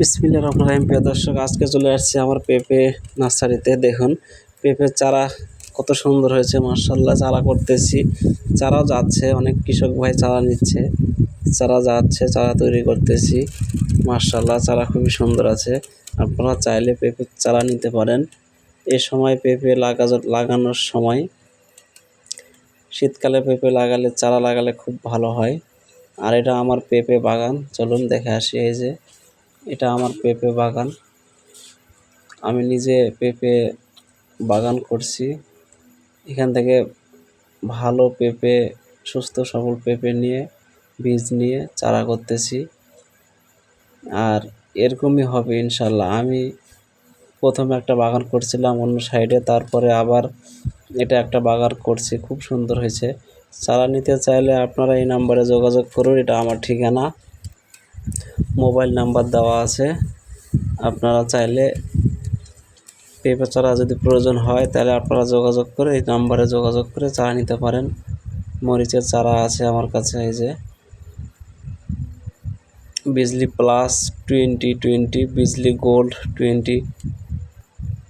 বিসমিল্লা রহমান রাহিম। প্রিয় দর্শক, আজকে চলে আসছি আমার পেঁপে নার্সারিতে। দেখুন, পেঁপের চারা কত সুন্দর হয়েছে মার্শাল্লাহ চারা করতেছি। চারাও যাচ্ছে, অনেক কৃষক ভাই চারা নিচ্ছে। চারা যাচ্ছে, চারা তৈরি করতেছি। মার্শাল্লাহ চারা খুবই সুন্দর আছে। আপনারা চাইলে পেঁপের চারা নিতে পারেন। এ সময় পেঁপে লাগা লাগানোর সময় শীতকালে পেঁপে লাগালে, চারা লাগালে খুব ভালো হয়। আর এটা আমার পেঁপে বাগান। চলুন দেখে আসি, এই যে এটা আমার পেঁপে বাগান। আমি নিজে পেঁপে বাগান করছি। এখান থেকে ভালো পেঁপে, সুস্থ সবল পেঁপে নিয়ে, বীজ নিয়ে চারা করতেছি। আর এরকমই হবে ইনশাল্লাহ। আমি প্রথমে একটা বাগান করছিলাম অন্য সাইডে, তারপরে আবার এটা একটা বাগান করছি। খুব সুন্দর হয়েছে। চারা নিতে চাইলে আপনারা এই নাম্বারে যোগাযোগ করুন, এটা আমার ঠিকানা। মোবাইল নাম্বার দেওয়া আছে। আপনারা চাইলে পেঁপে চারা যদি প্রয়োজন হয়, তাহলে আপনারা যোগাযোগ করে এই নাম্বারে যোগাযোগ করে চারা নিতে পারেন। মরিচের চারা আছে আমার কাছে, এই যে। Bijli plus twenty twenty, Bijli gold twenty,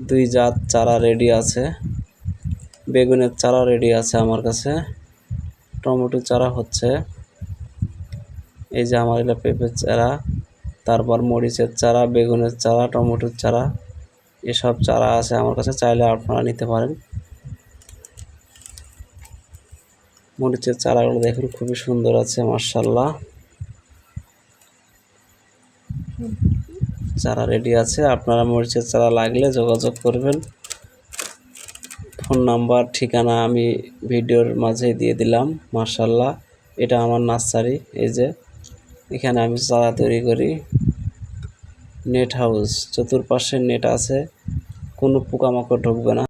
দুই জাত চারা রেডি আছে। বেগুনের চারা রেডি আছে আমার কাছে। টমেটো চারা হচ্ছে। এই যে আমার এটা পেঁপের চারা, তারপর মরিচের চারা, বেগুনের চারা, টমেটোর চারা, এসব চারা আছে আমার কাছে, চাইলে আপনারা নিতে পারেন। মরিচের চারাগুলো দেখুন, খুবই সুন্দর আছে মার্শাল্লাহ চারা রেডি আছে, আপনারা মরিচের চারা লাগলে যোগাযোগ করবেন। ফোন নাম্বার, ঠিকানা আমি ভিডিওর মাঝে দিয়ে দিলাম মার্শাল্লাহ এটা আমার নার্সারি, এই যে এখানে আমি চারা তৈরি করি। নেট হাউস চতুর্পাশে নেট আছে কোনো পোকামাকড় ঢুকবে না।